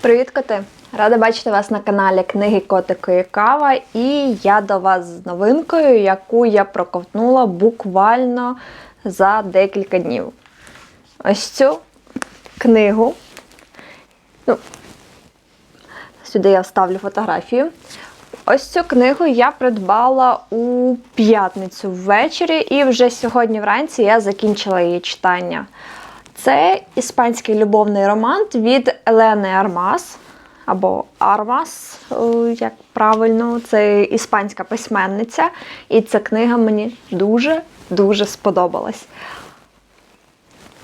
Привіт, коти! Рада бачити вас на каналі Книги Котико і Кава. І я до вас з новинкою, яку я проковтнула буквально за декілька днів. Ось цю книгу. Ну, сюди я вставлю фотографію. Ось цю книгу я придбала у п'ятницю ввечері, і вже сьогодні вранці я закінчила її читання. Це іспанський любовний роман від Елени Армас або Армас, е, як правильно, це іспанська письменниця. І ця книга мені дуже-дуже сподобалась.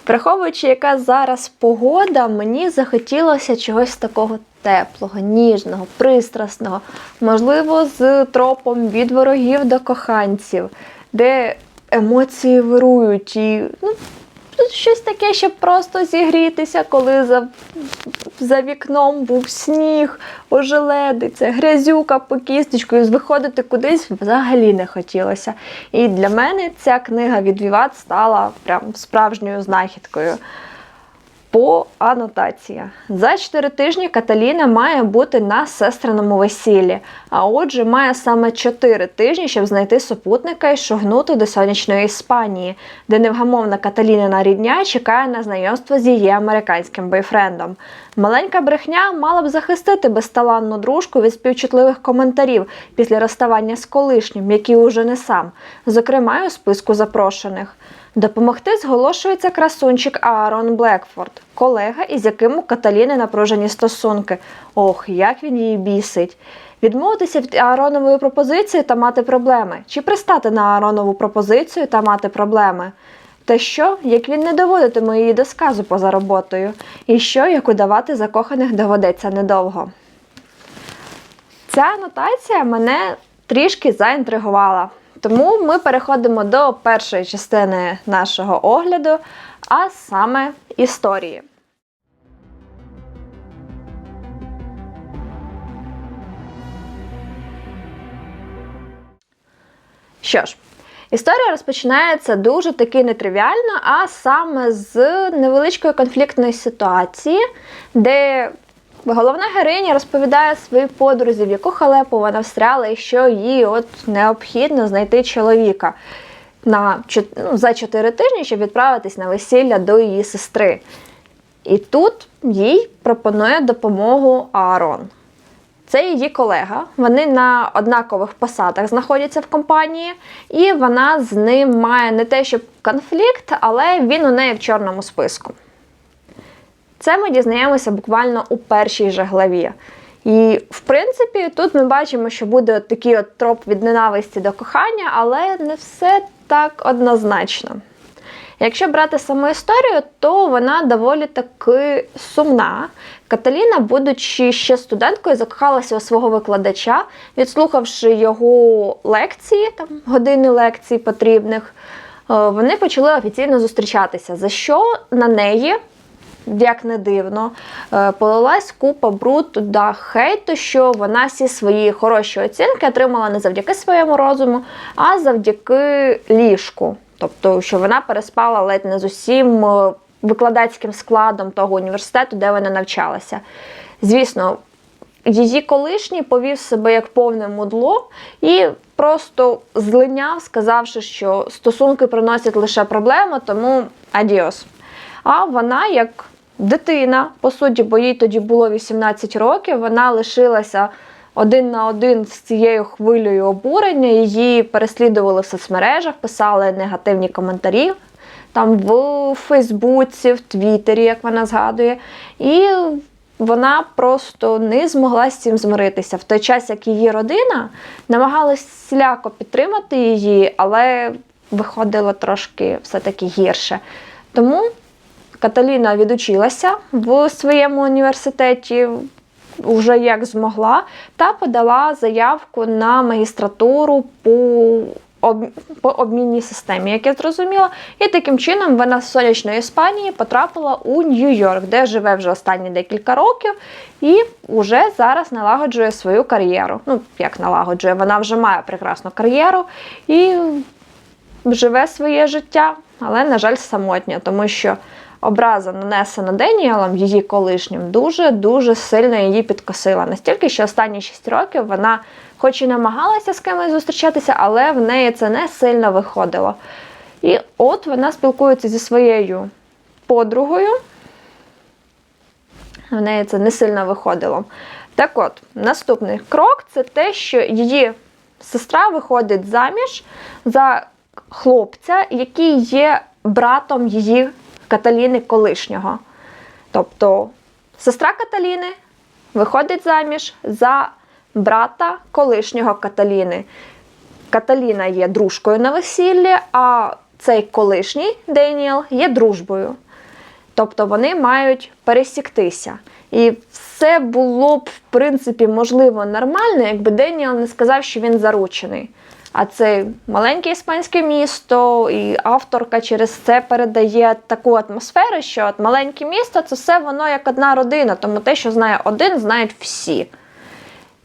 Враховуючи, яка зараз погода, мені захотілося чогось такого теплого, ніжного, пристрасного, можливо, з тропом від ворогів до коханців, де емоції вирують і ну, щось таке, щоб просто зігрітися, коли за, за вікном був сніг, ожеледиця, грязюка по кісточку, і виходити кудись взагалі не хотілося. І для мене ця книга від Віват стала прям справжньою знахідкою. По анотація. За 4 тижні Каталіна має бути на сестриному весіллі, а отже, має саме 4 тижні, щоб знайти супутника і шогнути до сонячної Іспанії, де невгамовна Каталінина рідня чекає на знайомство з її американським бойфрендом. Маленька брехня мала б захистити безталанну дружку від співчутливих коментарів після розставання з колишнім, який уже не сам, зокрема у списку запрошених. Допомогти зголошується красунчик Аарон Блекфорд, колега, із яким у Каталіни напружені стосунки. Ох, як він її бісить. Відмовитися від Ааронової пропозиції та мати проблеми, чи пристати на Ааронову пропозицію та мати проблеми. Та що, як він не доводитиме її до сказу поза роботою, і що, як удавати закоханих доведеться недовго. Ця анотація мене трішки заінтригувала. Тому ми переходимо до першої частини нашого огляду, а саме історії. Що ж, історія розпочинається дуже таки нетривіально, а саме з невеличкої конфліктної ситуації, де Головна героїня розповідає своїй подрузі, в яку халепу вона встряла, і що їй от необхідно знайти чоловіка на, ну, за 4 тижні, щоб відправитись на весілля до її сестри. І тут їй пропонує допомогу Аарон. Це її колега. Вони на однакових посадах знаходяться в компанії, і вона з ним має не те, щоб конфлікт, але він у неї в чорному списку. Це ми дізнаємося буквально у першій же главі. І, в принципі, тут ми бачимо, що буде от такий от троп від ненависті до кохання, але не все так однозначно. Якщо брати саму історію, то вона доволі таки сумна. Каталіна, будучи ще студенткою, закохалася у свого викладача, відслухавши його лекції, там години лекцій потрібних, е, вони почали офіційно зустрічатися, за що на неї як не дивно, е, полилась купа бруду та хейту, що вона всі свої хороші оцінки отримала не завдяки своєму розуму, а завдяки ліжку. Тобто, що вона переспала ледь не з усім е, викладацьким складом того університету, де вона навчалася. Звісно, її колишній повів себе як повне мудло і просто злиняв, сказавши, що стосунки приносять лише проблеми, тому адіос. А вона, як дитина, по суті, бо їй тоді було 18 років, вона лишилася один на один з цією хвилею обурення. Її переслідували в соцмережах, писали негативні коментарі. Там в Фейсбуці, в Твіттері, як вона згадує. І вона просто не змогла з цим змиритися. В той час, як її родина намагалась сляко підтримати її, але виходило трошки все-таки гірше. Тому Каталіна відучилася в своєму університеті вже як змогла, та подала заявку на магістратуру по по обмінній системі, як я зрозуміла. І таким чином вона з сонячної Іспанії потрапила у Нью-Йорк, де живе вже останні декілька років, і вже зараз налагоджує свою кар'єру. Ну, як налагоджує, вона вже має прекрасну кар'єру і живе своє життя, але, на жаль, самотня, тому що образа нанесена Деніелом, її колишнім, дуже-дуже сильно її підкосила. Настільки, що останні 6 років вона, хоч і намагалася з кимось зустрічатися, але в неї це не сильно виходило. І от вона спілкується зі своєю подругою. В неї це не сильно виходило. Так от, наступний крок це те, що її сестра виходить заміж за хлопця, який є братом її Каталіни колишнього. Тобто сестра Каталіни виходить заміж за брата колишнього Каталіни. Каталіна є дружкою на весіллі, а цей колишній Деніел є дружбою. Тобто вони мають пересіктися. І все було б, в принципі, можливо, нормально, якби Деніел не сказав, що він заручений. А це маленьке іспанське місто, і авторка через це передає таку атмосферу, що от маленьке місто це все воно як одна родина, тому те, що знає один, знають всі.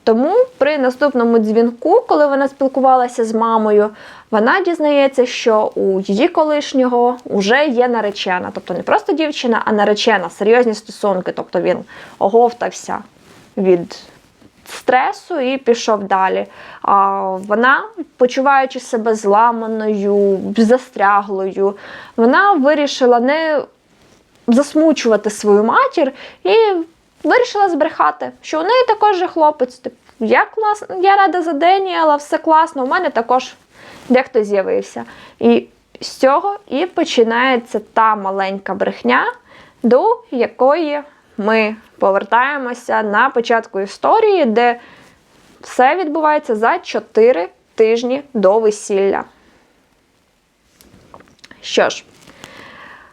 Тому при наступному дзвінку, коли вона спілкувалася з мамою, вона дізнається, що у її колишнього вже є наречена. Тобто не просто дівчина, а наречена, серйозні стосунки. Тобто він оговтався від стресу і пішов далі. А вона, почуваючи себе зламаною, застряглою, вона вирішила не засмучувати свою матір і вирішила збрехати, що у неї також є хлопець. Я класно, я рада за Деніела, все класно, у мене також дехто з'явився. І з цього і починається та маленька брехня, до якої ми повертаємося на початку історії, де все відбувається за 4 тижні до весілля. Що ж,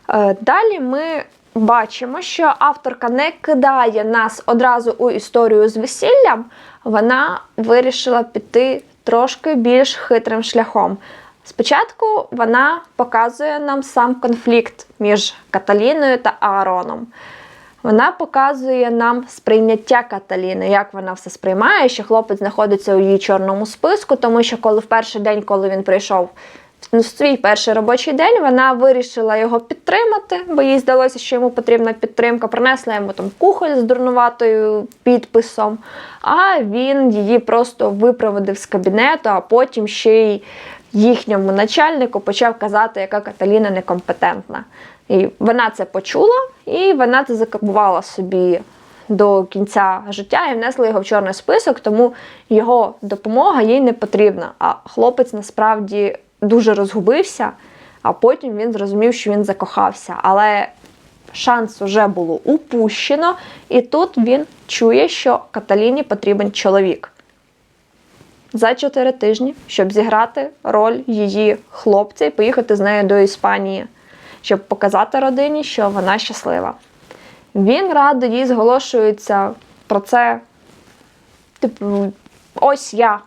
е, далі ми бачимо, що авторка не кидає нас одразу у історію з весіллям, вона вирішила піти трошки більш хитрим шляхом. Спочатку вона показує нам сам конфлікт між Каталіною та Аароном. Вона показує нам сприйняття Каталіни, як вона все сприймає, що хлопець знаходиться у її чорному списку, тому що коли в перший день, коли він прийшов в свій перший робочий день, вона вирішила його підтримати, бо їй здалося, що йому потрібна підтримка. Принесла йому там кухоль з дурнуватою підписом, а він її просто випроводив з кабінету, а потім ще й їхньому начальнику почав казати, яка Каталіна некомпетентна. І вона це почула, і вона це закапувала собі до кінця життя і внесла його в чорний список, тому його допомога їй не потрібна. А хлопець насправді дуже розгубився, а потім він зрозумів, що він закохався. Але шанс вже було упущено, і тут він чує, що Каталіні потрібен чоловік. За 4 тижні, щоб зіграти роль її хлопця і поїхати з нею до Іспанії щоб показати родині, що вона щаслива. Він радо їй зголошується про це, типу, ось я,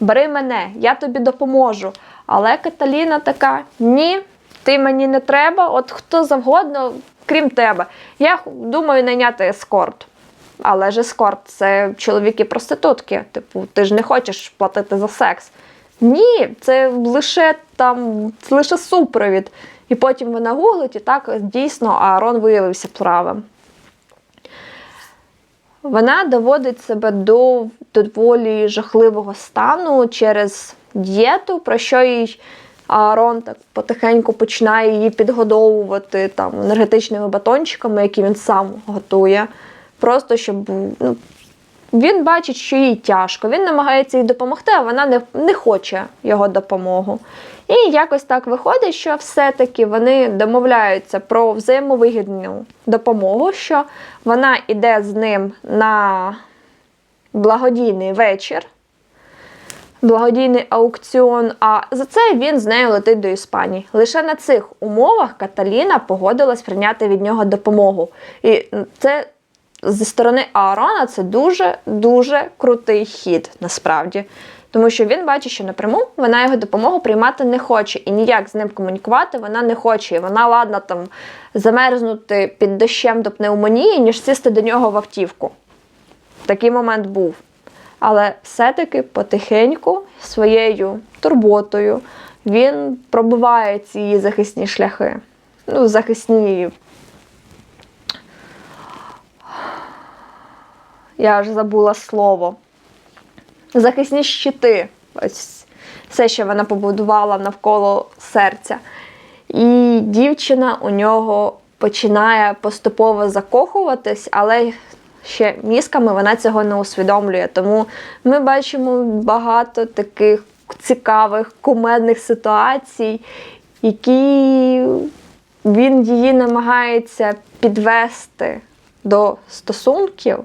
бери мене, я тобі допоможу. Але Каталіна така: ні, ти мені не треба, от хто завгодно, крім тебе. Я думаю найняти ескорт. Але ж ескорт це чоловіки-проститутки. Типу, ти ж не хочеш платити за секс. Ні, це лише там, це лише супровід. І потім вона гуглить, і так дійсно Аарон виявився правим. Вона доводить себе до доволі жахливого стану через дієту, про що їй Аарон так потихеньку починає її підгодовувати там, енергетичними батончиками, які він сам готує. Просто щоб ну, він бачить, що їй тяжко, він намагається їй допомогти, а вона не, не хоче його допомогу. І якось так виходить, що все-таки вони домовляються про взаємовигідну допомогу, що вона йде з ним на благодійний вечір, благодійний аукціон, а за це він з нею летить до Іспанії. Лише на цих умовах Каталіна погодилась прийняти від нього допомогу. І це зі сторони Аарона це дуже-дуже крутий хід насправді. Тому що він бачить, що напряму вона його допомогу приймати не хоче і ніяк з ним комунікувати вона не хоче. І вона ладна там замерзнути під дощем до пневмонії, ніж сісти до нього в автівку. Такий момент був. Але все-таки потихеньку своєю турботою він пробиває ці захисні шляхи. Ну, захисні я аж забула слово. Захисні щити. Ось все, що вона побудувала навколо серця. І дівчина у нього починає поступово закохуватись, але ще мізками вона цього не усвідомлює. Тому ми бачимо багато таких цікавих кумедних ситуацій, які він її намагається підвести до стосунків,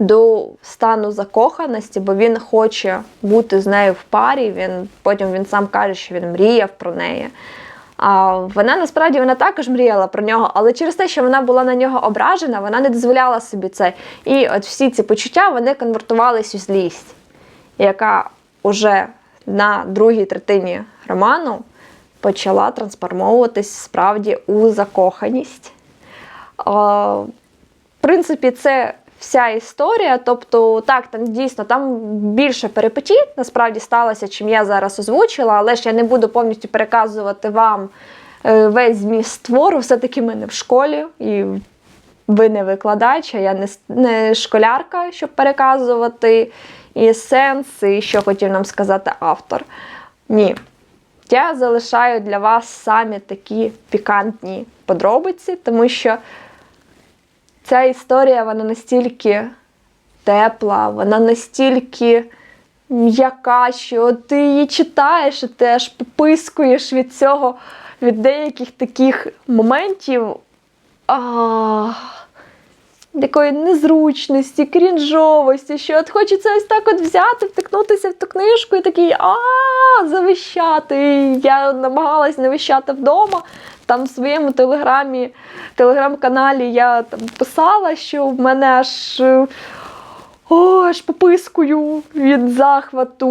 до стану закоханості, бо він хоче бути з нею в парі. Він, потім він сам каже, що він мріяв про неї. А вона насправді вона також мріяла про нього, але через те, що вона була на нього ображена, вона не дозволяла собі це. І от всі ці почуття вони конвертувались у злість, яка уже на другій третині роману почала трансформовуватись справді у закоханість. В принципі, це вся історія. Тобто, так, там дійсно там більше перипетій насправді сталося, чим я зараз озвучила, але ж я не буду повністю переказувати вам е, весь зміст твору. Все-таки ми не в школі, і ви не викладач, а я не, не школярка, щоб переказувати і сенс, і що хотів нам сказати автор. Ні. Я залишаю для вас самі такі пікантні подробиці, тому що ця історія вона настільки тепла, вона настільки м'яка, що ти її читаєш, і ти аж попискуєш від цього, від деяких таких моментів. А, незручності, крінжовості, що от хочеться ось так от взяти, втикнутися в ту книжку і такий а завищати. Я намагалась не вищати вдома. Там в своєму телеграмі, телеграм-каналі я там писала, що в мене аж. е, О, аж попискую від захвату.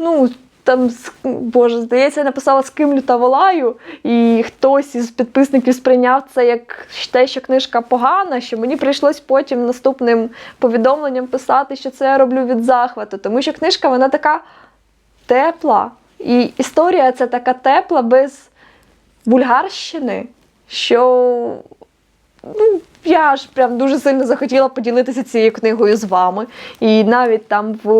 Ну, там, боже, здається, я написала з ким люта волаю, і хтось із підписників сприйняв це як те, що книжка погана, що мені прийшлось потім наступним повідомленням писати, що це я роблю від захвату. Тому що книжка вона така тепла. І історія це така тепла без бульгарщини, що ну, я ж прям дуже сильно захотіла поділитися цією книгою з вами. І навіть там в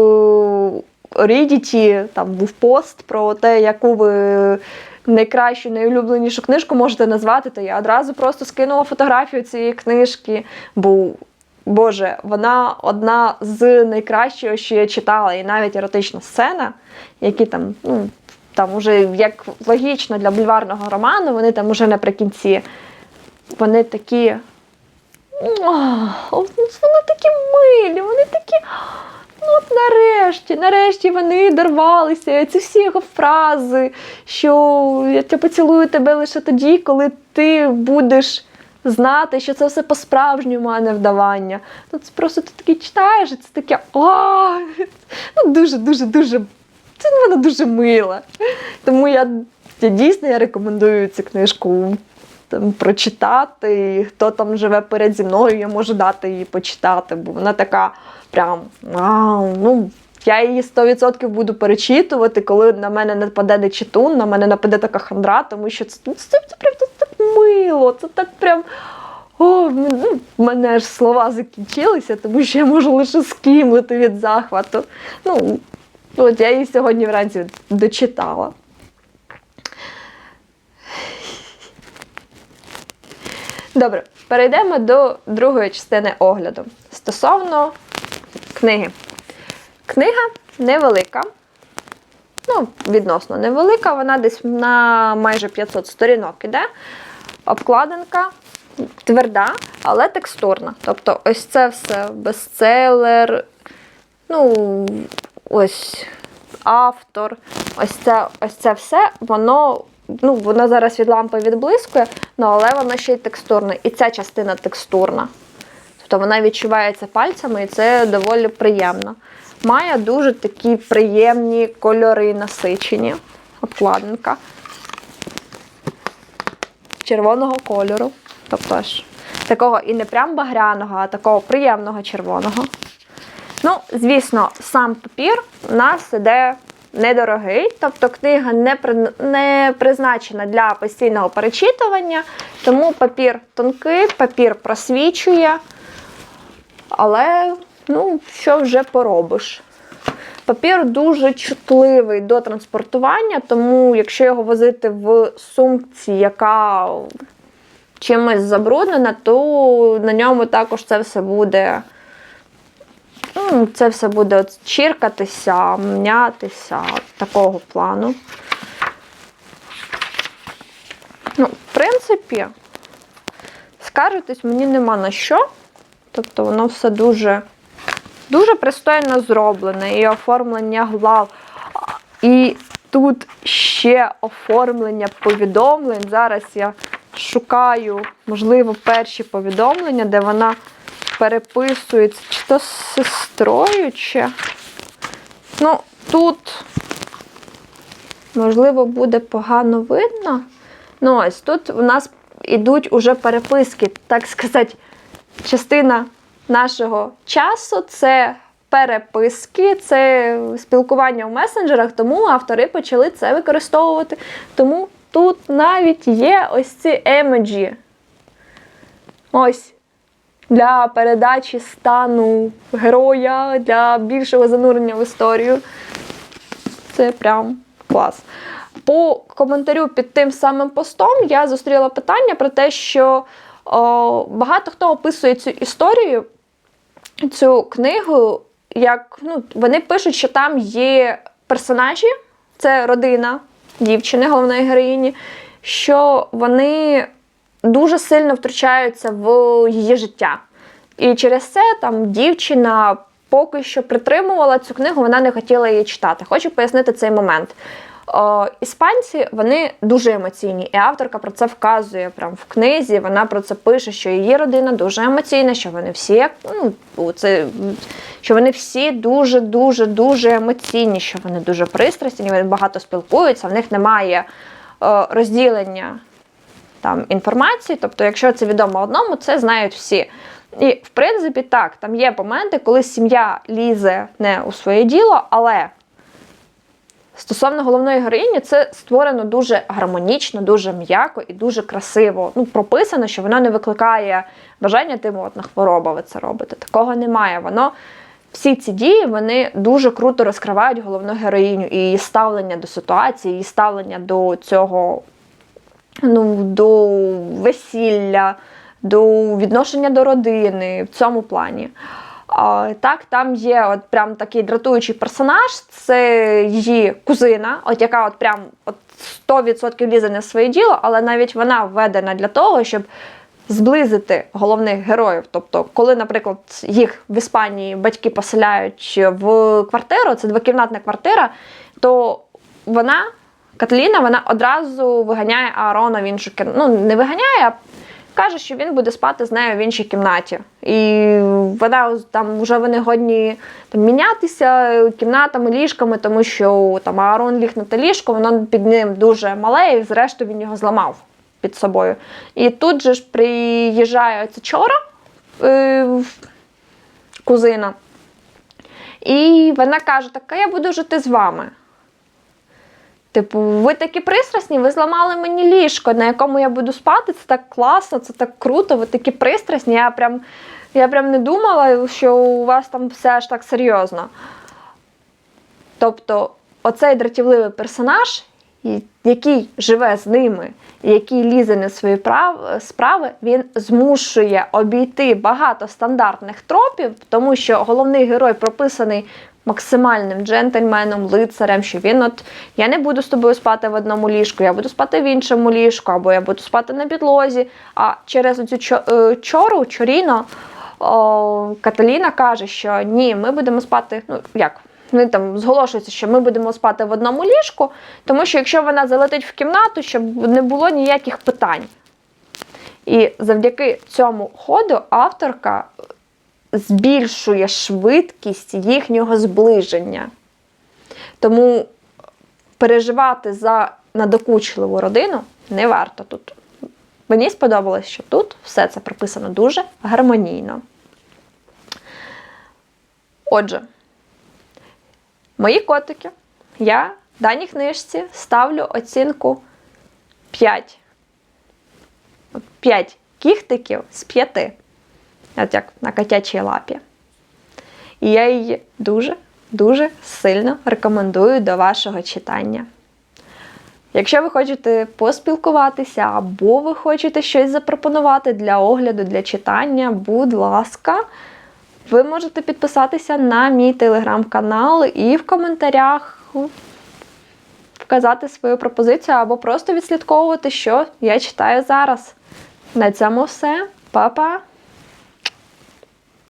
Reddit там був пост про те, яку ви найкращу, найулюбленішу книжку можете назвати, то я одразу просто скинула фотографію цієї книжки, бо. Боже, вона одна з найкращого, що я читала, і навіть еротична сцена, які там, ну, там уже як логічно для бульварного роману, вони там уже наприкінці. Вони такі. Вони такі милі, вони такі. Ну, от нарешті, нарешті вони дорвалися. Ці всі його фрази, що я поцілую тебе лише тоді, коли ти будеш знати, що це все по-справжньому, а не вдавання. Ну, це просто ти такий читаєш, і це таке. Ну, дуже, дуже, дуже. Це вона дуже мила. Тому я, я дійсно я рекомендую цю книжку там, прочитати. І хто там живе перед зі мною, я можу дати її почитати, бо вона така прям вау. Ну, я її 100% буду перечитувати, коли на мене нападе нечитун, на мене нападе така хандра, тому що це, ну, це, це прям це так мило, це так прям. О, ну, мене аж слова закінчилися, тому що я можу лише скімлити від захвату. Ну, от я її сьогодні вранці дочитала. Добре, перейдемо до другої частини огляду стосовно книги. Книга невелика, ну, відносно невелика, вона десь на майже 500 сторінок іде. Обкладинка тверда, але текстурна. Тобто, ось це все бестселер, ну, ось автор, ось це, ось це все, воно. Ну, воно зараз від лампи відблискує, ну, але воно ще й текстурне. І ця частина текстурна. Тобто вона відчувається пальцями, і це доволі приємно. Має дуже такі приємні кольори насичені. Обкладинка. Червоного кольору. Тобто ж такого і не прям багряного, а такого приємного червоного. Ну, звісно, сам папір у нас іде недорогий, тобто книга не, не призначена для постійного перечитування, тому папір тонкий, папір просвічує. Але Ну, що вже поробиш. Папір дуже чутливий до транспортування, тому якщо його возити в сумці, яка чимось забруднена, то на ньому також це все буде. Ну, Це все буде от чіркатися, мнятися такого плану. Ну, в принципі, скаржитись мені нема на що. Тобто воно все дуже, дуже пристойно зроблене. І оформлення глав. І тут ще оформлення повідомлень. Зараз я шукаю, можливо, перші повідомлення, де вона переписується чи то з сестрою, чи. Ну, тут, можливо, буде погано видно. Ну, ось тут у нас ідуть уже переписки, так сказати, частина нашого часу це переписки, це спілкування в месенджерах, тому автори почали це використовувати. Тому тут навіть є ось ці емоджі. Ось. Для передачі стану героя, для більшого занурення в історію. Це прям клас. По коментарю під тим самим постом я зустріла питання про те, що о, багато хто описує цю історію, цю книгу, як ну, вони пишуть, що там є персонажі, це родина дівчини, головної героїні, що вони дуже сильно втручаються в її життя. І через це там дівчина поки що притримувала цю книгу, вона не хотіла її читати. Хочу пояснити цей момент. О, іспанці вони дуже емоційні, і авторка про це вказує прямо в книзі. Вона про це пише, що її родина дуже емоційна, що вони всі ну, це, що вони всі дуже, дуже, дуже емоційні, що вони дуже пристрасні, вони багато спілкуються, в них немає о, розділення там інформації. Тобто, якщо це відомо одному, це знають всі. І в принципі, так, там є моменти, коли сім'я лізе не у своє діло, але. Стосовно головної героїні, це створено дуже гармонічно, дуже м'яко і дуже красиво. Ну, прописано, що воно не викликає бажання тим, от на хвороба ви це робите. Такого немає. Воно всі ці дії вони дуже круто розкривають головну героїню і її ставлення до ситуації, її ставлення до цього, ну, до весілля, до відношення до родини в цьому плані. Так, там є от прям такий дратуючий персонаж, це її кузина, от яка от прям от 100% лізе на своє діло, але навіть вона введена для того, щоб зблизити головних героїв. Тобто, коли, наприклад, їх в Іспанії батьки поселяють в квартиру, це двокімнатна квартира, то вона, Катліна, вона одразу виганяє Аарона в іншу кімнату. Ну, не виганяє, а каже, що він буде спати з нею в іншій кімнаті. І вона там вже вони годні там, мінятися кімнатами, ліжками, тому що там Аарон ліг на те ліжко, воно під ним дуже мале, і зрештою він його зламав під собою. І тут же ж приїжджає ця чора е, кузина. І вона каже: так, я буду жити з вами. Типу, ви такі пристрасні, ви зламали мені ліжко, на якому я буду спати. Це так класно, це так круто, ви такі пристрасні. Я прям я прям не думала, що у вас там все аж так серйозно. Тобто, оцей дратівливий персонаж, який живе з ними, який лізе на свої справи, він змушує обійти багато стандартних тропів, тому що головний герой прописаний максимальним джентльменом, лицарем, що він от я не буду з тобою спати в одному ліжку, я буду спати в іншому ліжку, або я буду спати на підлозі. А через цю е, чору, чоріно, о, Каталіна каже, що ні, ми будемо спати. Ну, як? Вони там зголошуються, що ми будемо спати в одному ліжку, тому що якщо вона залетить в кімнату, щоб не було ніяких питань. І завдяки цьому ходу авторка збільшує швидкість їхнього зближення. Тому переживати за надокучливу родину не варто тут. Мені сподобалось, що тут все це прописано дуже гармонійно. Отже, мої котики, я даній книжці ставлю оцінку 5. 5 кіхтиків з 5 от як на котячій лапі. І я її дуже, дуже сильно рекомендую до вашого читання. Якщо ви хочете поспілкуватися або ви хочете щось запропонувати для огляду, для читання, будь ласка, ви можете підписатися на мій телеграм-канал і в коментарях вказати свою пропозицію або просто відслідковувати, що я читаю зараз. На цьому все. Па-па!